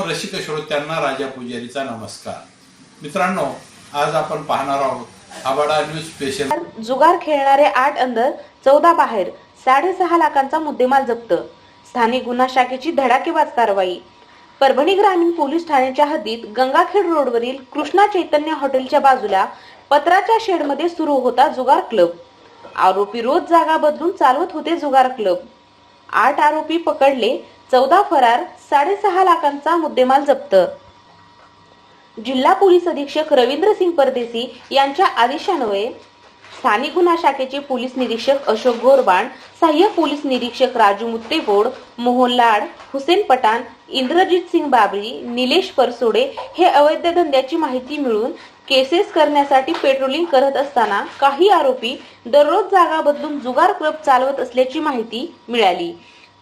रसिक श्रोत्यांना राजा पुजारीचा नमस्कार. मित्रांनो आज आपण पाहणार आहोत आबाडा न्यूज स्पेशल जुगार खेळणारे आठ अंदर चौदा बाहेर साडेसहा लाखांचा मुद्देमाल जप्त. स्थानिक गुन्हा शाखेची धडाकेबाज कारवाई. परभणी ग्रामीण पोलीस ठाण्याच्या हद्दीत गंगाखेड रोडवरील कृष्णा चैतन्य हॉटेलच्या बाजूला पत्राच्या शेडमध्ये सुरू होता जुगार क्लब. आरोपी रोज जागा बदलून चालवत होते जुगार क्लब. आठ आरोपी पकडले चौदा फरार साडेसहा लाखांचा मुद्देमाल जप्त. जिल्हा पोलीस अधीक्षक रवींद्र सिंग परदेसी यांच्या आदेशान्वये स्थानिक गुन्हा शाखेचे पोलीस निरीक्षक अशोक गोरबाण सहाय्यक पोलीस निरीक्षक राजू मुत्तेबोड मोहन लाड हुसेन पठाण इंद्रजित सिंग बाबरी निलेश परसोडे हे अवैध धंद्याची माहिती मिळून केसेस करण्यासाठी पेट्रोलिंग करत असताना काही आरोपी दररोज जागा बदलून जुगार क्लब चालवत असल्याची माहिती मिळाली.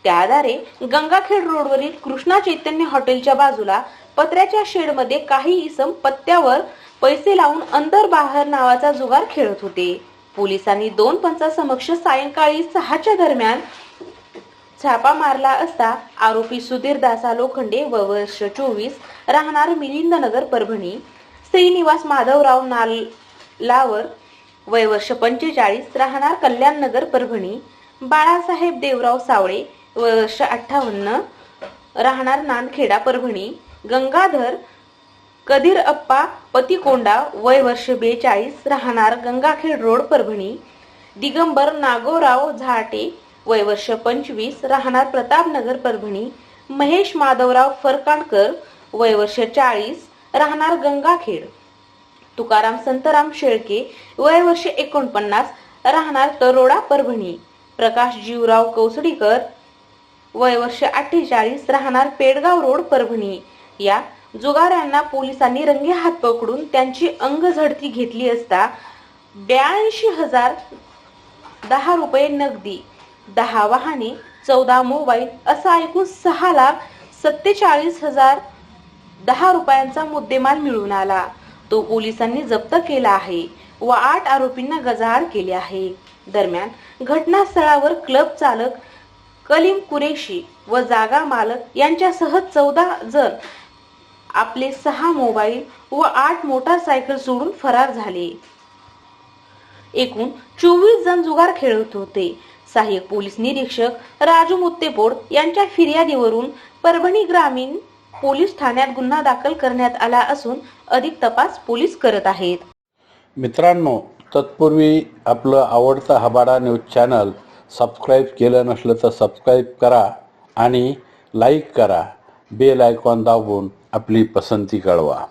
त्या आधारे गंगाखेड रोडवरील कृष्णा चैतन्य हॉटेलच्या बाजूला पत्र्याच्या शेडमध्ये काही इसम पत्त्यावर पैसे लावून अंदर बाहेर नावाचा जुगार खेळत होते. पोलिसांनी दोन पंचासमक्ष सायंकाळी सहाच्या दरम्यान छापा मारला असता आरोपी सुधीर दासा लोखंडे व वर्ष चोवीस राहणार मिलिंद नगर परभणी. श्रीनिवास माधवराव नालावर वय वर्ष पंचेचाळीस राहणार कल्याण नगर परभणी. बाळासाहेब देवराव सावळे वर्ष अठ्ठावन्न राहणार नानखेडा परभणी. गंगाधर कधीर अप्पा पतिकोंडा वय वर्ष बेचाळीस राहणार गंगाखेड रोड परभणी. दिगंबर नागोराव झाटे वय वर्ष पंचवीस राहणार प्रतापनगर परभणी. महेश माधवराव फरकाणकर वय वर्ष चाळीस राहणार गंगाखेड. तुकाराम संतराम शेळके वय वर्ष एकोणपन्नास राहणार तरोडा परभणी. प्रकाश जीवराव कौसडीकर वय वर्ष अठ्ठेचाळीस राहणार पेडगाव रोड परभणी. या जुगाऱ्यांना पोलिसांनी रंगे हात पकडून त्यांची अंग झडती घेतली असता ब्याऐंशी हजार दहा रुपये नगदी दहा वाहने चौदा मोबाईल असं ऐकून सहा लाख सत्तेचाळीस हजार दहा रुपयांचा मुद्देमाल मिळून आला. तो पोलिसांनी जप्त केला आहे व आठ आरोपींना गजाआड केले आहे. दरम्यान घटनास्थळावर क्लब चालक कलीम कुरेशी व जागा मालक यांच्यासह चौदा जण आपले सहा मोबाईल व आठ मोटारसायकल सोडून फरार झाले. एकूण चोवीस जण जुगार खेळत होते. सहाय्यक पोलीस निरीक्षक राजू मुत्तेपोड यांच्या फिर्यादीवरून परभणी ग्रामीण पोलीस ठाण्यात गुन्हा दाखल करण्यात आला असून अधिक तपास पोलीस करत आहेत. मित्रांनो तत्पूर्वी आपलं आवडतं हबाडा न्यूज चॅनल सबस्क्राईब केलं नसलं तर सबस्क्राईब करा आणि लाईक करा. बेल आयकॉन दाबून आपली पसंती कळवा.